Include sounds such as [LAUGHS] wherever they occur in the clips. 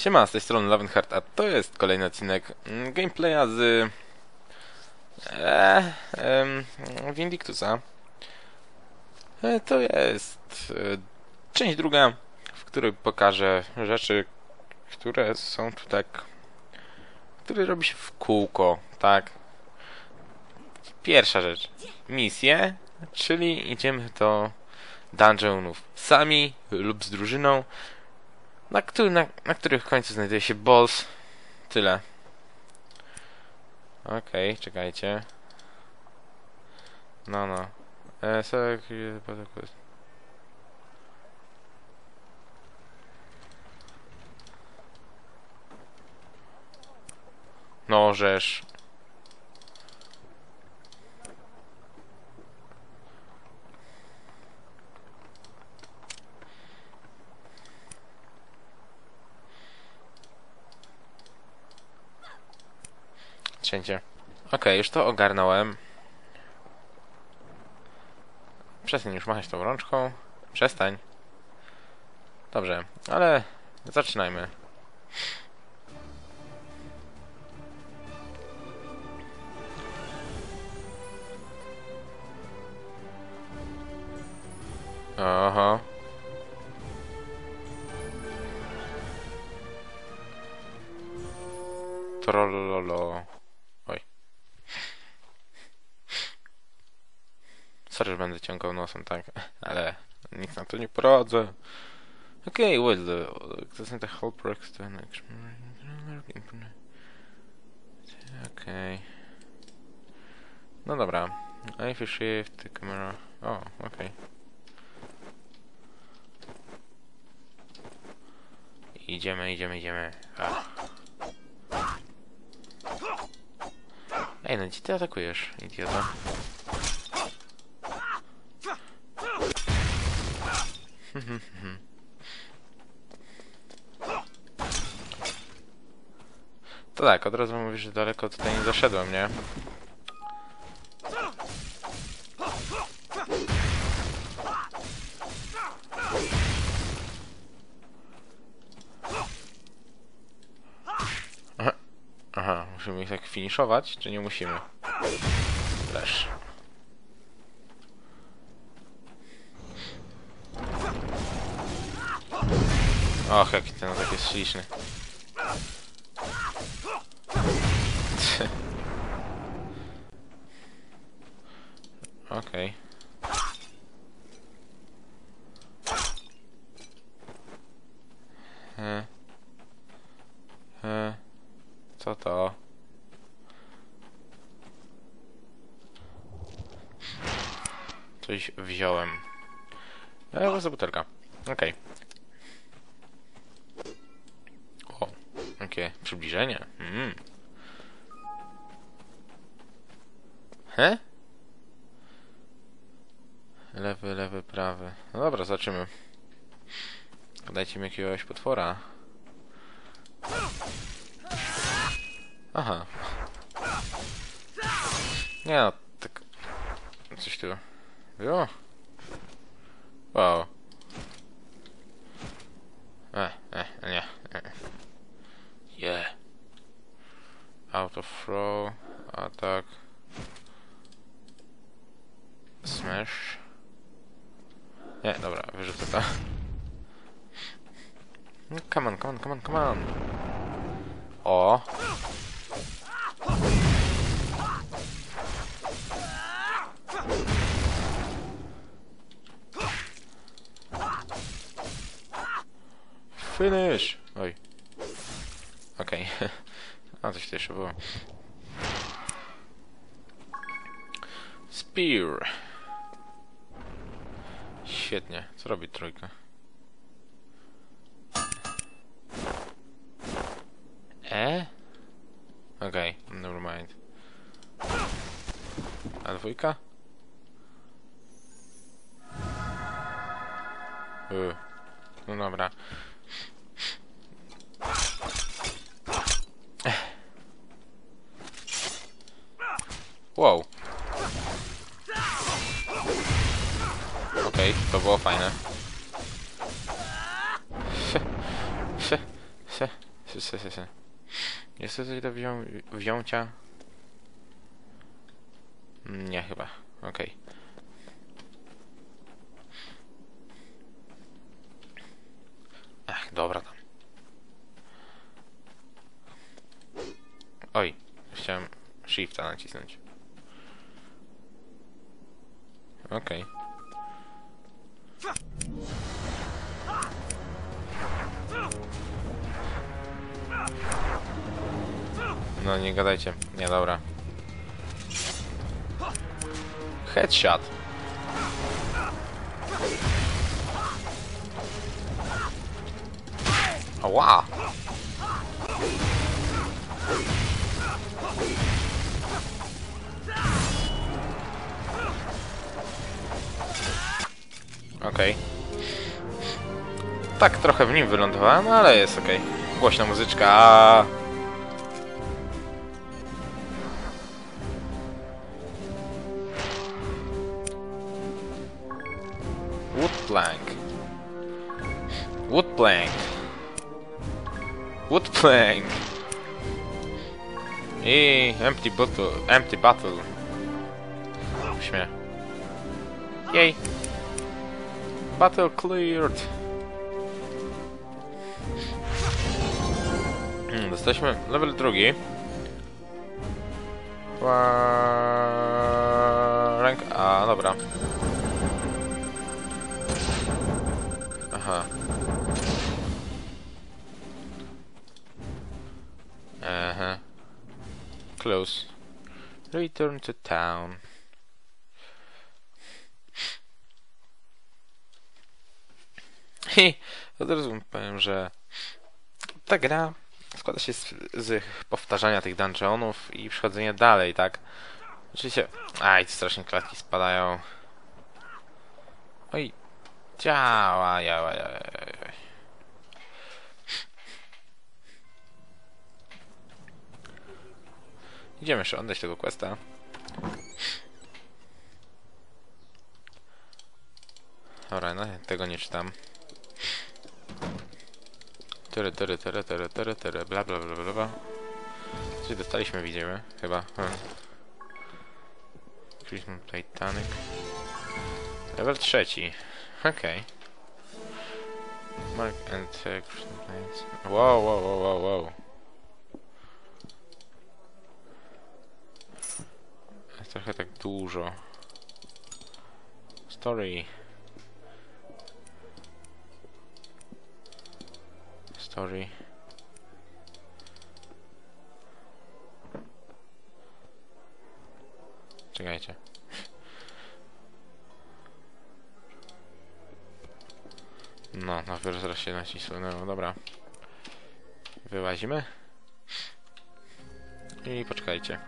Siema, z tej strony Lavenheart, a to jest kolejny odcinek mm, gameplaya z e, em, Vindictusa. E, to jest e, część druga, w której pokażę rzeczy, które są tu tak, które robi się w kółko, tak. Pierwsza rzecz, misje, czyli idziemy do dungeonów sami lub z drużyną na, który, na, na których końcu znajduje się boss. Tyle. Okej, czekajcie. No, no. E, no, żeż. Cięcie. Okej, już to ogarnąłem. Przestań już machać tą rączką. Przestań. Dobrze, ale zaczynajmy. Aha. Trollolo. Oj. Sorry, że będę ciągał nosem, tak? [LAUGHS] Ale nikt na to nie poradzę. Okay, well, the, doesn't the whole project to an Okay. No dobra. If you shift the camera... O, oh, okej. Idziemy, idziemy, idziemy. Ah. Ej, no gdzie ty atakujesz, idiota? To tak, od razu mówisz, że daleko tutaj nie zaszedłem, nie? Aha musimy ich tak finiszować, czy nie musimy? Też. Och, jaki ten atak jest śliczny. Okej. E. E. Co to? Coś wziąłem. E, za butelka. Okej. O, przybliżenie. Mm. He? Lewy, lewy, prawy. No dobra, zobaczymy. Dajcie mi jakiegoś potwora. Aha. Nie no, tak... Coś tu... Jo. Wow. E, e, nie. Out of throw. attack, Smash. Nie, dobra, wyrzucę to. [LAUGHS] Come on, come on, come on, come on. O. Finish! Oj. Okej. Okay. [LAUGHS] A coś tu jeszcze było. Spear. Świetnie. Co robi trójka? E? Okej, okay, never mind. A dwójka? Yy. No dobra. Wow. Okej, okay, to było fajne. Jest do wzią wziącia? Nie chyba. Okej. Ach, dobra tam. Oj, chciałem shifta nacisnąć. Okej. No nie gadajcie. Nie, dobra. Headshot. Ała! Okej. Tak trochę w nim wylądowałem, ale jest okej. Głośna muzyczka. A... Wood plank. Wood plank. Wood plank. I empty bottle. Empty bottle. Śmiech. Jej. Battle cleared. Hmm, dostaliśmy level drugi. Rank... A, dobra. Aha. Aha. Close. Return to town. I od razu powiem, że ta gra składa się z, z powtarzania tych dungeonów i przechodzenia dalej, tak? Oczywiście... Aj, strasznie klatki spadają. Oj, działa, działa. Idziemy jeszcze oddać tego questa. Dobra, no tego nie czytam. Tyry, tyry, tyry, tyry, tyry, tyry, bla bla bla bla bla. Coś dostaliśmy, widzimy, chyba. Hmm. Christmas Titanic. Level trzeci. Okej. Mark and uh, Planes. Wow, wow, wow, wow, wow. Trochę tak dużo. Story. Story. Czekajcie. No, dopiero zaraz się nacisnę. No dobra. Wyłazimy. I poczekajcie.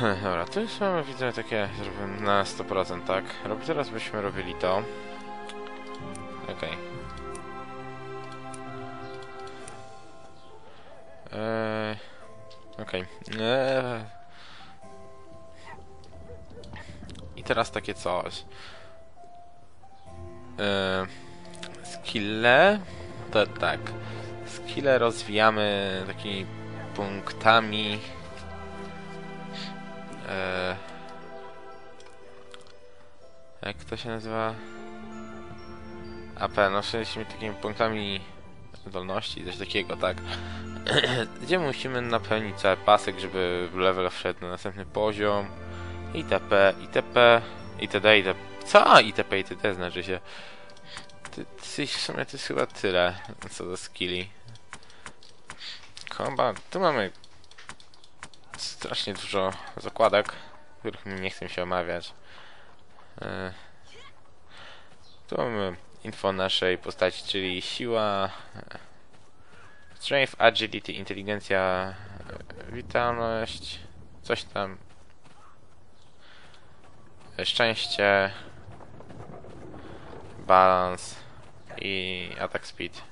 [LAUGHS] Dobra, tu już mamy, widzę, takie na 100%, tak? Rob, teraz byśmy robili to. Okej. Eee, Okej. Eee. I teraz takie coś. Eee, skille. To tak. Skille rozwijamy takimi punktami. Eee, jak to się nazywa? AP, no szliśmy takimi punktami zdolności, coś takiego, tak? [CLEARS THROAT] Gdzie musimy napełnić cały pasek, żeby level wszedł na następny poziom. ITP, ITP, itd, itp. Co? ITP, itd znaczy się. Ty, ty, w sumie to jest chyba tyle, co do skilli. Komba, tu mamy strasznie dużo zakładek, których nie chcę się omawiać. E, Tu mamy info naszej postaci, czyli siła, strength, agility, inteligencja, witalność, coś tam, szczęście, balans i attack speed.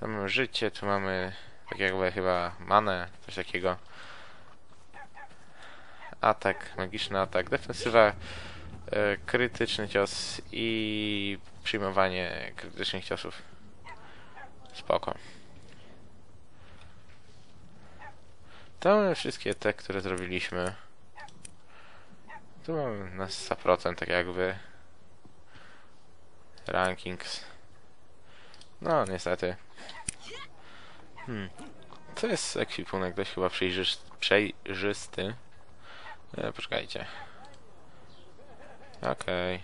Tu mamy życie, tu mamy tak jakby chyba manę, coś takiego. Atak, magiczny atak, defensywa, krytyczny cios i przyjmowanie krytycznych ciosów. Spoko. To mamy wszystkie te, które zrobiliśmy. Tu mamy na 100% tak jakby. Rankings. No, niestety. Hmm. To jest ekwipunek dość chyba przejrzys przejrzysty. E, poczekajcie. Okej.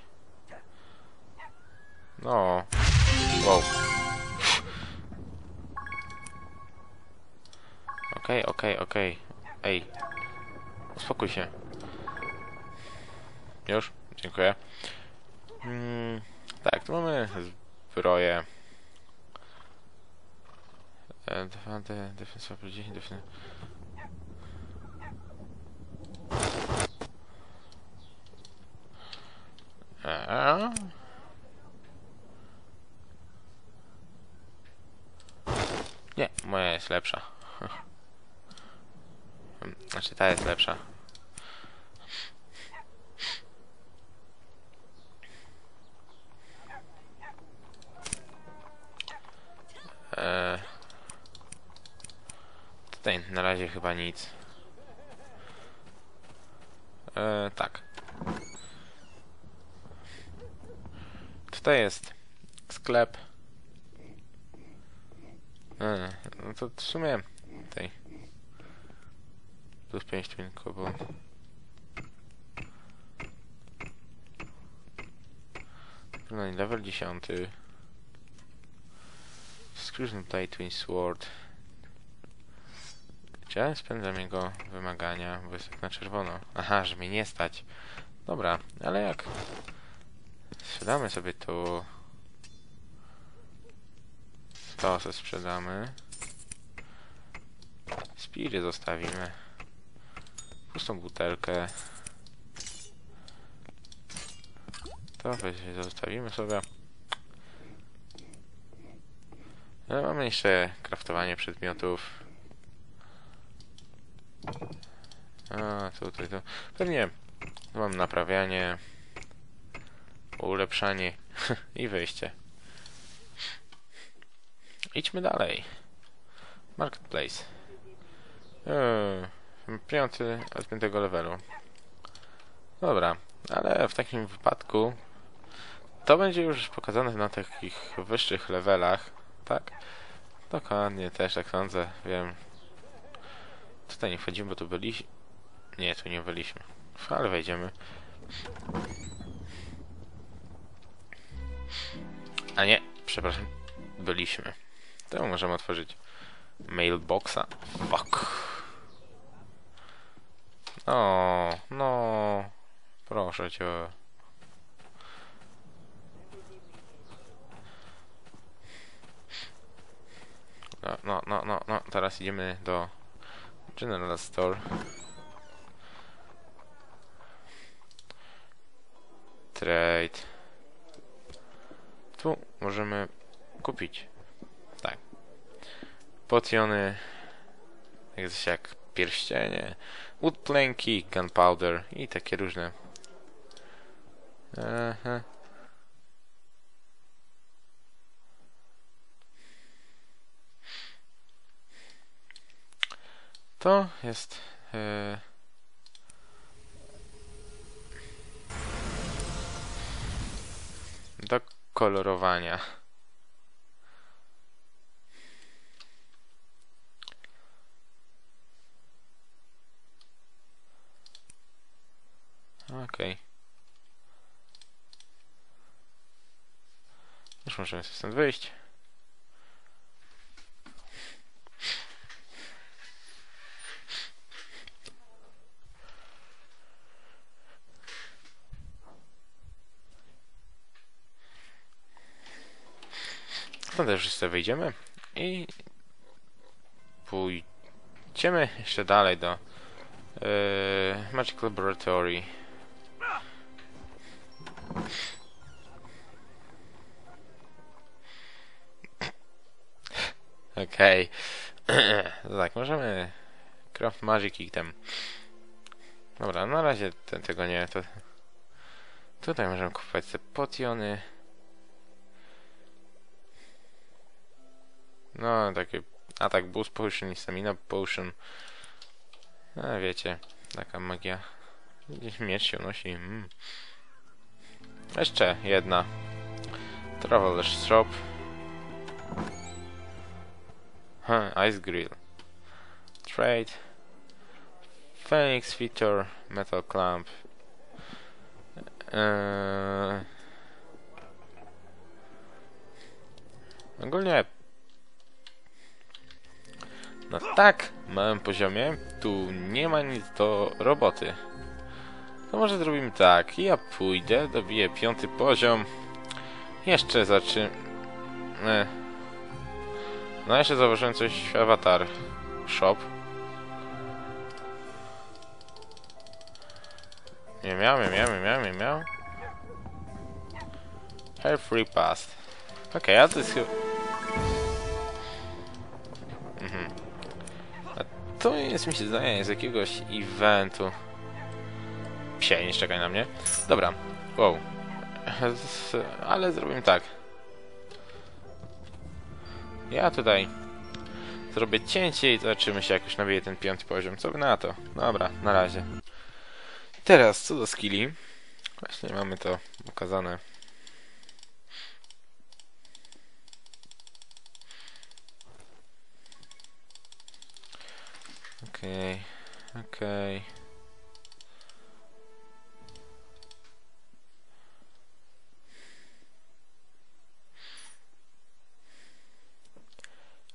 No. Wow. Okej, okej, okej. Ej. Uspokój się. Już? Dziękuję. Mm, tak, tu mamy zbroję. E, 2D, defensywa plus 10, defensywa... Eee? Nie, moja jest lepsza. [LAUGHS] Znaczy ta jest lepsza. Eee, tutaj na razie chyba nic. Eee, tak. Tutaj jest sklep. Eee, no to w sumie tutaj. Plus 5 twin kobo. No i level 10. Skróżny tutaj Twin Sword. Ja spędzam jego wymagania, bo jest tak na czerwono. Aha, że mnie nie stać. Dobra, ale jak sprzedamy sobie tu to co sprzedamy. Spiry zostawimy. Pustą butelkę. To zostawimy sobie. Ale mamy jeszcze kraftowanie przedmiotów. A, tutaj to. Pewnie mam naprawianie, ulepszanie [LAUGHS] i wyjście. Idźmy dalej. Marketplace. Eee, piąty od piątego levelu. Dobra, ale w takim wypadku to będzie już pokazane na takich wyższych levelach, tak? Dokładnie, też tak sądzę, wiem. Tutaj nie wchodzimy, bo tu byliśmy. Nie, tu nie byliśmy. Ale wejdziemy. A nie, przepraszam, byliśmy. To możemy otworzyć mailboxa. Fuck. O, no, proszę cię. No, no, no, no, no, teraz idziemy do General Store. Trade. Możemy kupić. Tak. Potiony. Jak, jak pierścienie. Woodplanki, gunpowder i takie różne. Aha. To jest... Do kolorowania. Okej. Już możemy stąd wyjść. Stąd też sobie wyjdziemy i pójdziemy jeszcze dalej do yy, Magic Laboratory. Okej. No [CLEARS THROAT] tak, możemy Craft Magic Item. Dobra, na razie tego nie. To... Tutaj możemy kupować te potiony. No, takie atak boost potion i stamina potion. A wiecie, taka magia. Miecz się nosi. Mm. Jeszcze jedna. Traveler's Shop. Huh, Ice Grill. Trade. Phoenix Feature. Metal Clamp. Eee... Ogólnie na tak małym poziomie tu nie ma nic do roboty. To może zrobimy tak. Ja pójdę, dobiję piąty poziom. Jeszcze zaczynę. No jeszcze zauważyłem coś w Avatar Shop. Nie miał, nie miał, nie miał, nie miał. Hair Free Pass. Okej, okay, ale to jest chyba... to jest, mi się zdaje, z jakiegoś eventu. Psie, nie czekaj na mnie. Dobra, wow. [LAUGHS] Ale zrobimy tak. Ja tutaj zrobię cięcie i zobaczymy się, jak już nabije ten piąty poziom. Co by na to? Dobra, na razie. Teraz, co do skilli. Właśnie mamy to ukazane. Okej, okay, okej. Okay.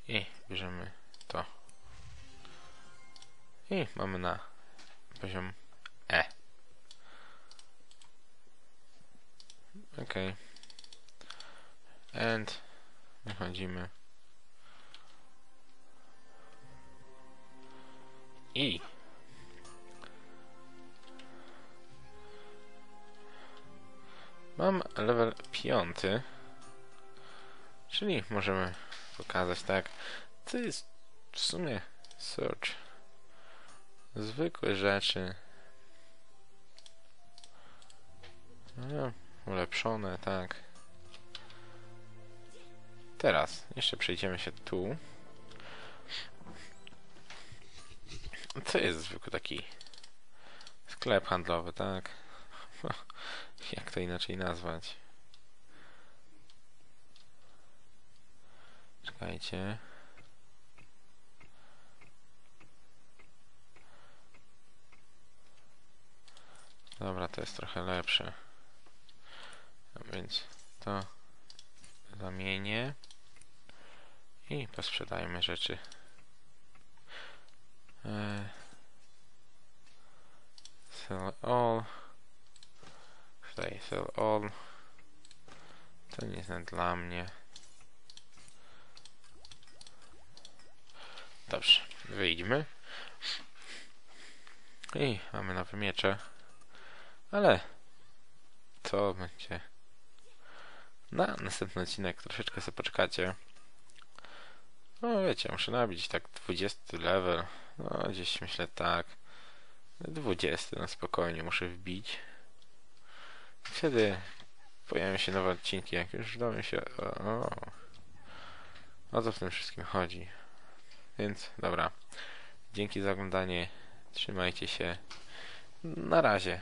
I bierzemy to. I mamy na poziom mam level piąty, czyli możemy pokazać tak. To jest w sumie search. Zwykłe rzeczy. No, ulepszone, tak. Teraz jeszcze przejdziemy się tu. To jest zwykły taki sklep handlowy, tak? Jak to inaczej nazwać? Czekajcie. Dobra, to jest trochę lepsze. A więc to zamienię i posprzedajmy rzeczy. Eee, sell all. Sell all. To nie jest dla mnie. Dobrze, wyjdźmy. I mamy nowe miecze. Ale to będzie na następny odcinek. Troszeczkę sobie poczekacie. No wiecie, muszę nabić tak 20 level. No gdzieś myślę tak. 20 na spokojnie muszę wbić. Wtedy pojawią się nowe odcinki, jak już dowiem się o, o co w tym wszystkim chodzi. Więc dobra. Dzięki za oglądanie. Trzymajcie się. Na razie.